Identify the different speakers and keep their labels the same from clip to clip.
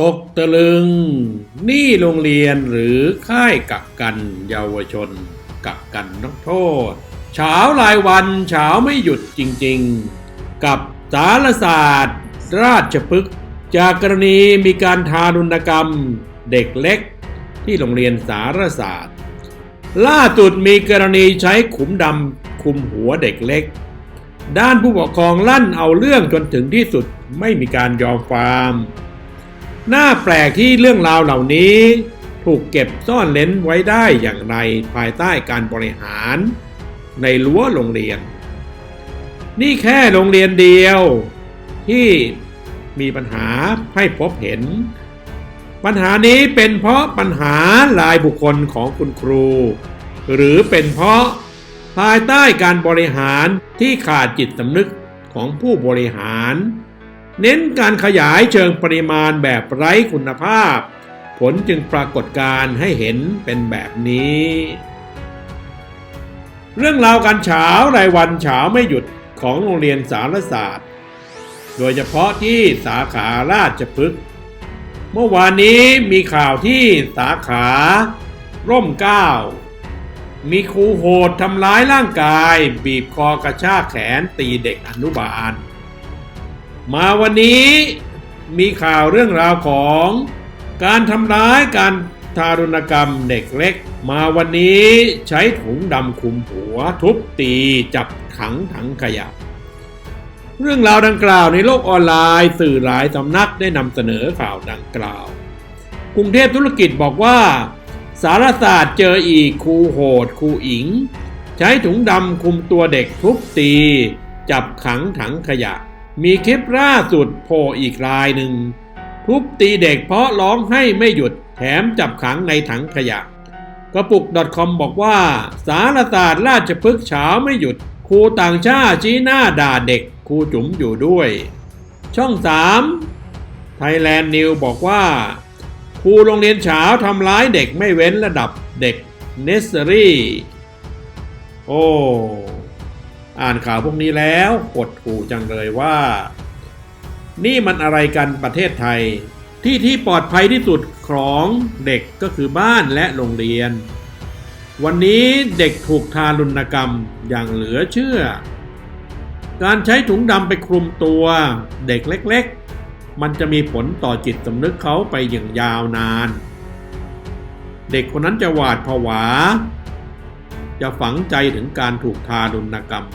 Speaker 1: ตกตะลึง นี่โรงเรียนหรือค่ายกักกันเยาวชน กักกันนักโทษเช้ารายวันเช้าไม่หยุดจริงๆ กับสารศาสตร์ ราชพฤกษ์จากกรณีมีการทารุณกรรมเด็กเล็กที่โรงเรียนสารศาสตร์ ล่าสุดมีกรณีใช้ขุมดำคุมหัวเด็กเล็ก ด้านผู้ปกครองลั่นเอาเรื่องจนถึงที่สุดไม่มีการยอมความ น่าแปลกที่เรื่องราวเหล่านี้ ถูกเก็บซ่อนเล้นไว้ได้อย่างไรภายใต้การบริหาร ในรั้วโรงเรียน นี่แค่โรงเรียนเดียว ที่มีปัญหาให้พบเห็น ปัญหานี้เป็นเพราะปัญหารายบุคคลของคุณครู หรือเป็นเพราะภายใต้การบริหารที่ขาดจิตสำนึกของผู้บริหาร เน้นการขยายเชิงปริมาณแบบไร้คุณภาพ ผลจึงปรากฏการให้เห็นเป็นแบบนี้ เรื่องราวการเฉารายวันเฉาไม่หยุดของโรงเรียนสารศาสตร์ โดยเฉพาะที่สาขาราชพฤกษ์เมื่อวานนี้มีข่าวที่สาขา ร่มเก้ามีครูโหดทำร้ายร่างกาย บีบคอกระชากแขนตีเด็กอนุบาล มาวันนี้มีข่าวเรื่องราวของการทำร้ายการทารุณกรรมเด็กเล็ก มาวันนี้ใช้ถุงดำคลุมหัวทุบตีจับขังถังขยะ เรื่องราวดังกล่าวในโลกออนไลน์สื่อหลายสำนักได้นำเสนอข่าวดังกล่าว กรุงเทพธุรกิจบอกว่า สารศาสตร์เจออีกครูโหดครูอิง ใช้ถุงดำคุมตัวเด็กทุบตี จับขังถังขยะ มีคลิปล่าสุดโผล่อีกรายหนึ่ง ทุบตีเด็กเพราะร้องให้ไม่หยุดแถมจับขังในถังขยะ กระปุก .com บอกว่า สารศาสตร์ราชพฤกษ์เช้าไม่หยุด ครูต่างชาติชี้หน้าด่าเด็กครูจุ๋มอยู่ด้วย ช่อง 3 ไทยแลนด์นิวบอกว่าครูโรงเรียนเช้าทำร้ายเด็กไม่เว้นระดับเด็กเนสเซอรี่ โอ้ อ่านข่าวพวกนี้แล้วกดหูจังเลยว่า นี่มันอะไรกันประเทศไทย ที่ที่ปลอดภัยที่สุดของเด็กก็คือบ้านและโรงเรียน วันนี้เด็กถูกทารุณกรรมอย่างเหลือเชื่อ การใช้ถุงดำไปคลุมตัวเด็กเล็กๆ มันจะมีผลต่อจิตสำนึกเขาไปอย่างยาวนาน เด็กคนนั้นจะหวาดผวา จะฝังใจถึงการถูกทารุณกรรม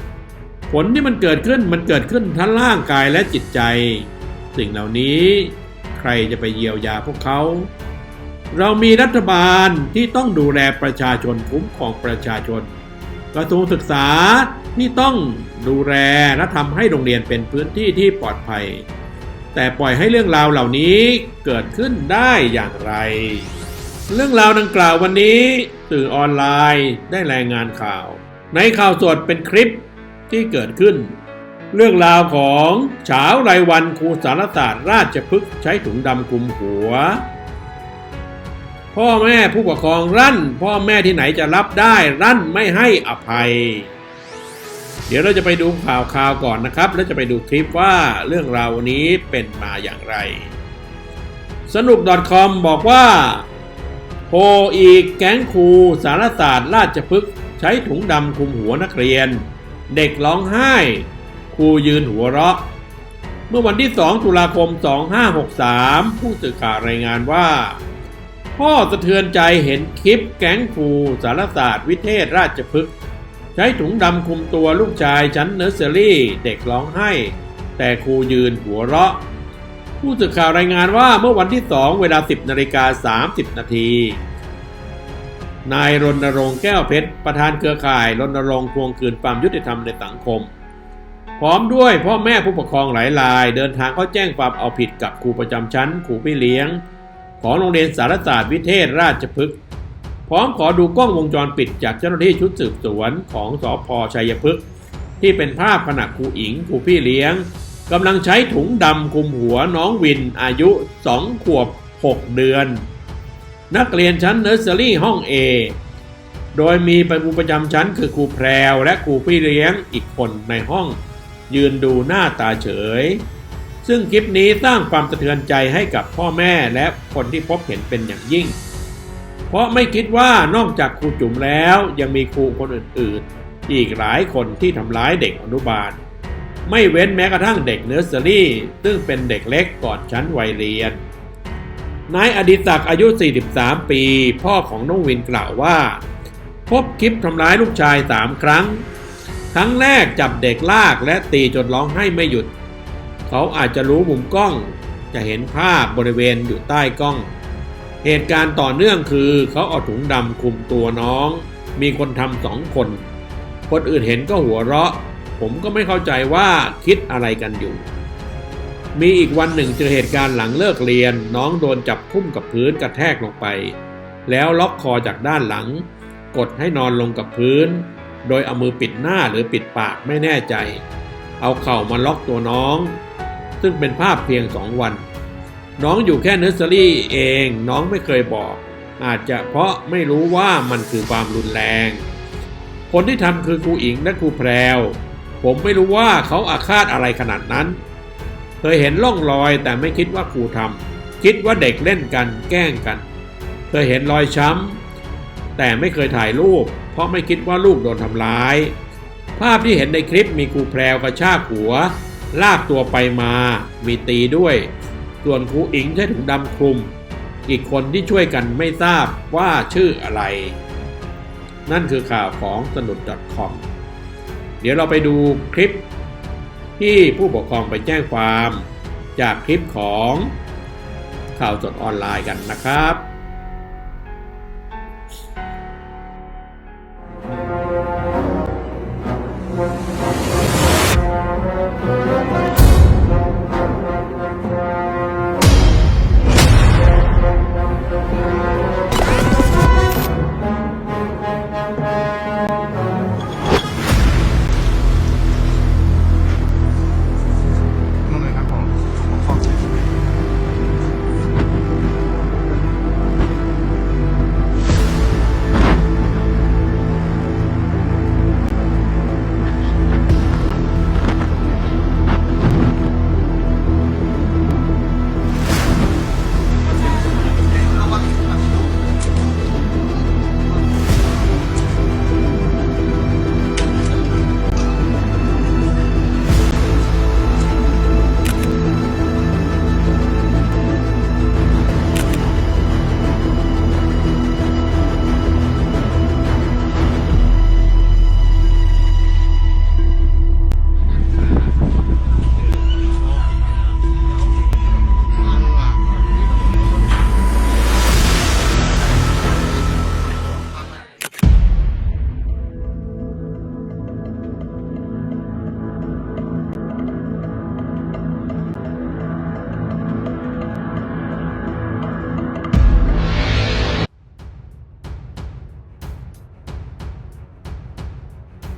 Speaker 1: ผลที่มันเกิดขึ้นมันเกิดขึ้นทั้งร่างกายและจิตใจ สิ่งเหล่านี้ใครจะไปเยียวยาพวกเขา เรามีรัฐบาลที่ต้องดูแลประชาชนคุ้มครองประชาชน กระทรวงศึกษาที่ต้องดูแลและทำให้โรงเรียนเป็นพื้นที่ที่ปลอดภัย แต่ปล่อยให้เรื่องราวเหล่านี้เกิดขึ้นได้อย่างไร เรื่องราวดังกล่าววันนี้สื่อออนไลน์ได้รายงานข่าว ในข่าวสดเป็นคลิปที่เกิดขึ้น เรื่องราวของเฉารายวันครูสารศาสตร์ราชพฤกษ์ใช้ถุงดำคลุมหัว พ่อแม่ผู้ปกครองรั่น พ่อแม่ที่ไหนจะรับได้รั่นไม่ให้อภัย เดี๋ยวเราจะไปดูข่าวข่าวก่อนนะครับ แล้วจะไปดูคลิปว่าเรื่องราวนี้เป็นมาอย่างไร สนุก .com บอกว่า โพอีกแก๊งครูสารศาสตร์ราชพฤกษ์ใช้ถุงดำคลุมหัวนักเรียน เด็กร้องไห้ ครูยืนหัวเราะ เมื่อวันที่ 2 ตุลาคม 2563 ผู้สื่อข่าวรายงานว่า พ่อสะเทือนใจเห็นคลิปแก๊งครูสารศาสตร์วิเทศราชพฤกษ์ใช้ถุงดำคลุมตัวลูกชายชั้นเนอร์เซอรี่ เด็กร้องไห้ แต่ครูยืนหัวเราะ ผู้สื่อข่าวรายงานว่าเมื่อวันที่ 2 เวลา 10นาฬิกา30 นาที นายรณรงค์แก้วเพชร ประธานเครือข่ายรณรงค์ทวงคืนความยุติธรรมในสังคม พร้อมด้วยพ่อแม่ผู้ปกครองหลายราย เดินทางเข้าแจ้งความเอาผิดกับครูประจำชั้นครูพี่เลี้ยง ของโรงเรียนสารศาสตร์วิเทศราชพฤกษ์พร้อมขอดูกล้องวงจรปิดจากเจ้าหน้าที่ชุดสืบสวนของสอพชัยพฤกษ์ที่เป็นภาพขณะครูอิงครูพี่เลี้ยง กำลังใช้ถุงดำคลุมหัวน้องวินอายุ 2 ขวบ 6 เดือน นักเรียนชั้นเนอร์เซอรี่ห้อง A โดยมีไปครูประจำชั้นคือครูแพรวและครูพี่เลี้ยงอีกคนในห้อง ยืนดูหน้าตาเฉย ซึ่งคลิปนี้สร้างความสะเทือนใจให้กับพ่อแม่และคนที่พบเห็นเป็นอย่างยิ่ง เพราะไม่คิดว่านอกจากครูจุ๋มแล้วยังมีครูคนอื่น ๆ อีกหลายคนที่ทำร้ายเด็กอนุบาล ไม่เว้นแม้กระทั่งเด็กเนอร์เซอรี่ซึ่งเป็นเด็กเล็กก่อนชั้นวัยเรียน นายอดิศักดิ์อายุ 43 ปี พ่อของน้องวินกล่าวว่า พบคลิปทำร้ายลูกชาย 3 ครั้ง ครั้งแรกจับเด็กลากและตีจนร้องไห้ไม่หยุด เขาอาจจะรู้มุมกล้อง จะเห็นภาพบริเวณอยู่ใต้กล้อง เหตุการณ์ต่อเนื่องคือเขาเอาถุงดำคลุมตัวน้อง มีคนทำสองคน คนอื่นเห็นก็หัวเราะ ผมก็ไม่เข้าใจว่าคิดอะไรกันอยู่ มีอีกวันหนึ่งเจอเหตุการณ์หลังเลิกเรียน น้องโดนจับทุ่มกับพื้นกระแทกลงไป แล้วล็อกคอจากด้านหลัง กดให้นอนลงกับพื้น โดยเอามือปิดหน้าหรือปิดปากไม่แน่ใจ เอาเข่ามาล็อกตัวน้อง ซึ่งเป็นภาพเพียงสองวัน น้องอยู่แค่เนอร์เซอรี่เองน้องไม่เคยบอก อาจจะเพราะไม่รู้ว่ามันคือความรุนแรงคนที่ทำคือครูอิงและครูแพรว ผมไม่รู้ว่าเขาอาฆาตอะไรขนาดนั้น เคยเห็นร่องรอยแต่ไม่คิดว่าครูทำคิดว่าเด็กเล่นกันแกล้งกัน เคยเห็นรอยช้ำ แต่ไม่เคยถ่ายรูป เพราะไม่คิดว่าลูกโดนทำร้าย ภาพที่เห็นในคลิปมีครูแพรวกระชากหัว ลากตัวไปมา มีตีด้วย ส่วนครูอิงใช้ถุงดำคลุม อีกคนที่ช่วยกันไม่ทราบว่าชื่ออะไร นั่นคือข่าวของสนุด .com เดี๋ยวเราไปดูคลิปที่ผู้ปกครองไปแจ้งความจากคลิปของข่าวสดออนไลน์กันนะครับ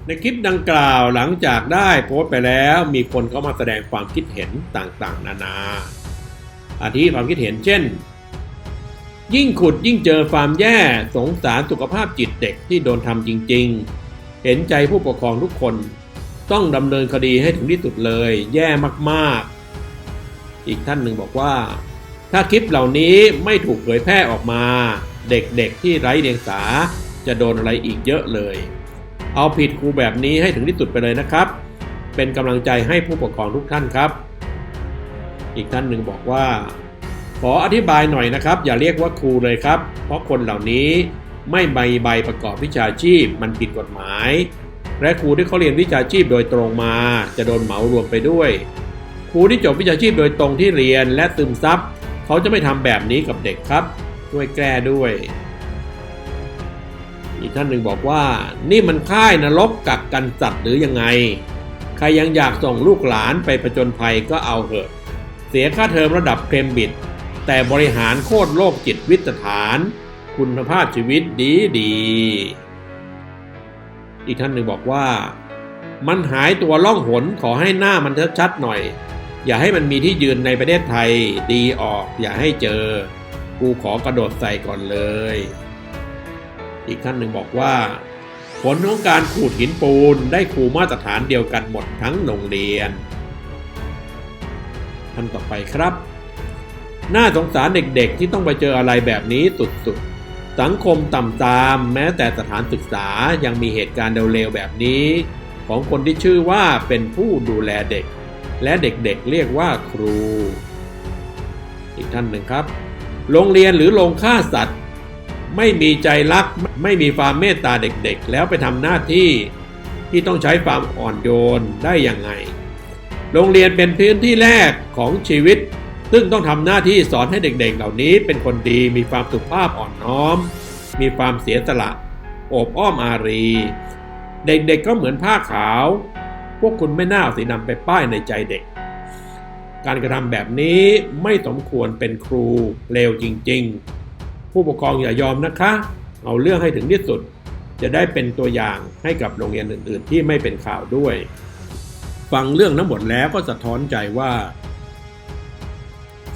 Speaker 1: ในคลิปดังกล่าวหลังจากได้โพสต์ไปแล้วมีคนเข้ามาแสดงความคิดเห็นต่างๆ นานา อาทิความคิดเห็นเช่น ยิ่งขุดยิ่งเจอความแย่สงสารสุขภาพจิตเด็กที่โดนทำจริง ๆ เห็นใจผู้ปกครองทุกคน ต้องดำเนินคดีให้ถึงที่สุดเลย แย่มากๆ อีกท่านหนึ่งบอกว่า ถ้าคลิปเหล่านี้ไม่ถูกเผยแพร่ออกมา เด็กๆที่ไร้เดียงสาจะโดนอะไรอีกเยอะเลย เอาผิดครูแบบนี้ให้ถึงที่สุดไปเลยนะครับ เป็นกำลังใจให้ผู้ปกครองทุกท่านครับ อีกท่านหนึ่งบอกว่า ขออธิบายหน่อยนะครับ อย่าเรียกว่าครูเลยครับ เพราะคนเหล่านี้ไม่ใบใบประกอบวิชาชีพ มันผิดกฎหมาย และครูที่เขาเรียนวิชาชีพโดยตรงมา จะโดนเหมารวมไปด้วย ครูที่จบวิชาชีพโดยตรงที่เรียนและซึมซับเขาจะไม่ทำแบบนี้กับเด็กครับช่วยแก้ด้วย อีกท่านหนึ่งบอกว่า นี่มันค่ายนรกกักกันสัตว์หรือยังไง ใครยังอยากส่งลูกหลานไปผจญภัยก็เอาเถอะ เสียค่าเทอมระดับเคมบิด แต่บริหารโคตรโลกจิตวิตฐาน คุณภาพชีวิตดีดี อีกท่านหนึ่งบอกว่า มันหายตัวล่องหนขอให้หน้ามันชัดๆหน่อย อย่าให้มันมีที่ยืนในประเทศไทย ดีออกอย่าให้เจอ กูขอกระโดดใส่ก่อนเลย อีกท่านหนึ่งบอกว่า ผลของการขูดหินปูนได้ครูมาตรฐานเดียวกันหมดทั้งโรงเรียนท่านต่อไปครับ น่าสงสารเด็กๆ ที่ต้องไปเจออะไรแบบนี้สุดๆ สังคมต่ำตามแม้แต่สถานศึกษายังมีเหตุการณ์เร็วๆแบบนี้ ของคนที่ชื่อว่าเป็นผู้ดูแลเด็ก และเด็กๆเรียกว่าครู อีกท่านหนึ่งครับ โรงเรียนหรือโรงฆ่าสัตว์ ไม่มีใจรักไม่มีความเมตตาเด็กๆ แล้วไปทำหน้าที่ที่ต้องใช้ความอ่อนโยนได้ยังไง โรงเรียนเป็นพื้นที่แรกของชีวิต ซึ่งต้องทำหน้าที่สอนให้เด็กๆ เหล่านี้เป็นคนดีมีความสุภาพอ่อนน้อม มีความเสียสละโอบอ้อมอารี เด็กๆก็เหมือนผ้าขาว พวกคุณไม่น่าเอาสีดำไปป้ายในใจเด็ก การกระทำแบบนี้ไม่สมควรเป็นครูเลวจริง ๆ ผู้ปกครองอย่ายอมนะคะ เอาเรื่องให้ถึงที่สุด จะได้เป็นตัวอย่างให้กับโรงเรียนอื่น ๆ ที่ไม่เป็นข่าวด้วย ฟังเรื่องทั้งหมดแล้วก็สะท้อนใจว่า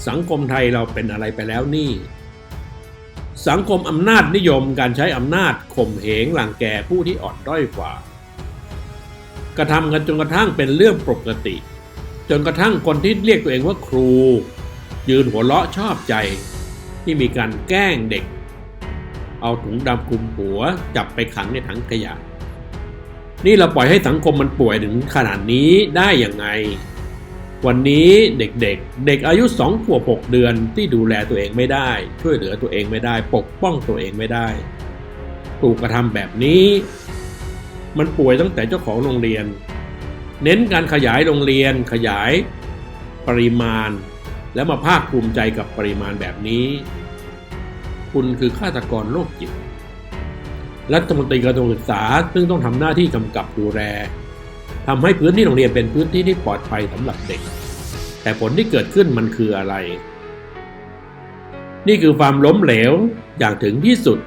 Speaker 1: สังคมไทยเราเป็นอะไรไปแล้วนี่ สังคมอำนาจนิยมการใช้อำนาจข่มเหงหลังแกผู้ที่อ่อนด้อยกว่า กระทำกันจนกระทั่งเป็นเรื่องปกติ จนกระทั่งคนที่เรียกตัวเองว่าครู ยืนหัวเราะชอบใจ ที่มีการแกล้งเด็ก เอาถุงดำคลุมหัวจับไปขังในถังขยะ นี่เราปล่อยให้สังคมมันป่วยถึงขนาดนี้ได้อย่างไง วันนี้เด็กๆเด็กอายุสองขวบหกเดือนที่ดูแลตัวเองไม่ได้ ช่วยเหลือตัวเองไม่ได้ ปกป้องตัวเองไม่ได้ ถูกกระทำแบบนี้ มันป่วยตั้งแต่เจ้าของโรงเรียน เน้นการขยายโรงเรียนขยายปริมาณ แล้วมาภาคภูมิใจกับปริมาณแบบนี้ คุณคือฆาตกรโรคจิต รัฐมนตรีกระทรวงศึกษาซึ่งต้องทำหน้าที่กำกับดูแลทำให้พื้นที่โรงเรียนเป็นพื้นที่ที่ปลอดภัยสำหรับเด็ก แต่ผลที่เกิดขึ้นมันคืออะไร นี่คือความล้มเหลวอย่างถึงที่สุด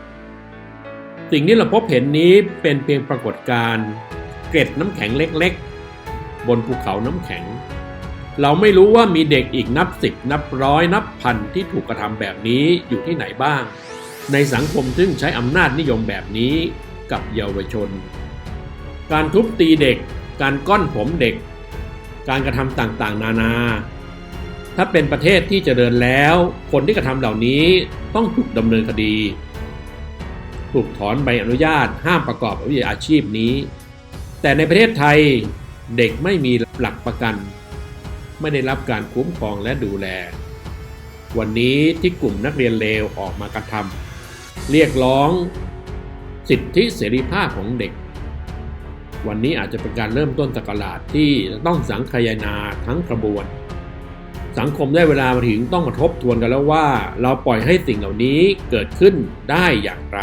Speaker 1: สิ่งที่เราพบเห็นนี้เป็นเพียงปรากฏการณ์เกร็ดน้ำแข็งเล็กๆ บนภูเขาน้ำแข็ง เราไม่รู้ว่ามีเด็กอีกนับสิบนับร้อยนับพันที่ถูกกระทำแบบนี้อยู่ที่ไหนบ้าง ในสังคมซึ่งใช้อำนาจนิยมแบบนี้กับเยาวชน การทุบตีเด็ก การก้อนผมเด็ก การกระทำต่างๆ นานา ถ้าเป็นประเทศที่เจริญแล้ว คนที่กระทำเหล่านี้ต้องถูกดำเนินคดี ถูกถอนใบอนุญาตห้ามประกอบวิชาชีพนี้ แต่ในประเทศไทยเด็กไม่มีหลักประกัน ไม่ได้รับการคุ้มครองและดูแล วันนี้ที่กลุ่มนักเรียนเลวออกมากระทำเรียกร้องสิทธิเสรีภาพของเด็ก วันนี้อาจจะเป็นการเริ่มต้นตกลาดที่ต้องสังคายนาทั้งกระบวน สังคมได้เวลามาถึงต้องมาทบทวนกันแล้วว่า เราปล่อยให้สิ่งเหล่านี้เกิดขึ้นได้อย่างไร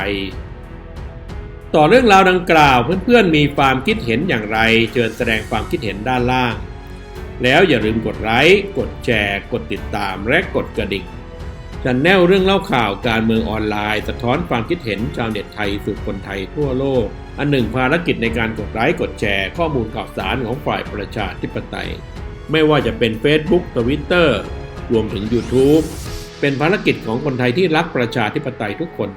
Speaker 1: ต่อเรื่องราวดังกล่าวเพื่อนๆมีความคิดเห็นอย่างไร เชิญแสดงความคิดเห็นด้านล่าง แล้วอย่าลืมกดไลค์ กดแชร์ กดติดตาม และกดกระดิ่งชันแนลเรื่องเล่าข่าวการเมืองออนไลน์ สะท้อนความคิดเห็นชาวเน็ตไทยสู่คนไทยทั่วโลก อันหนึ่งภารกิจในการกดไลค์ กดแชร์ ข้อมูลข่าวสารของฝ่ายประชาธิปไตย ไม่ว่าจะเป็น Facebook Twitter รวมถึง YouTube เป็นภารกิจของคนไทยที่รักประชาธิปไตยทุกคน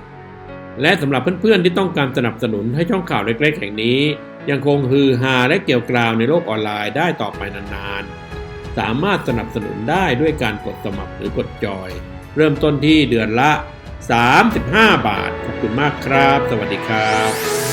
Speaker 1: และสำหรับเพื่อนๆที่ต้องการสนับสนุนให้ช่องข่าวเล็กๆแห่งนี้ ยังคงฮือฮาและเกี่ยวกราวในโลกออนไลน์ได้ต่อไปนานๆ สามารถสนับสนุนได้ด้วยการกดสมัครหรือกดจอย เริ่มต้นที่เดือนละ 35 บาท ขอบคุณมากครับ สวัสดีครับ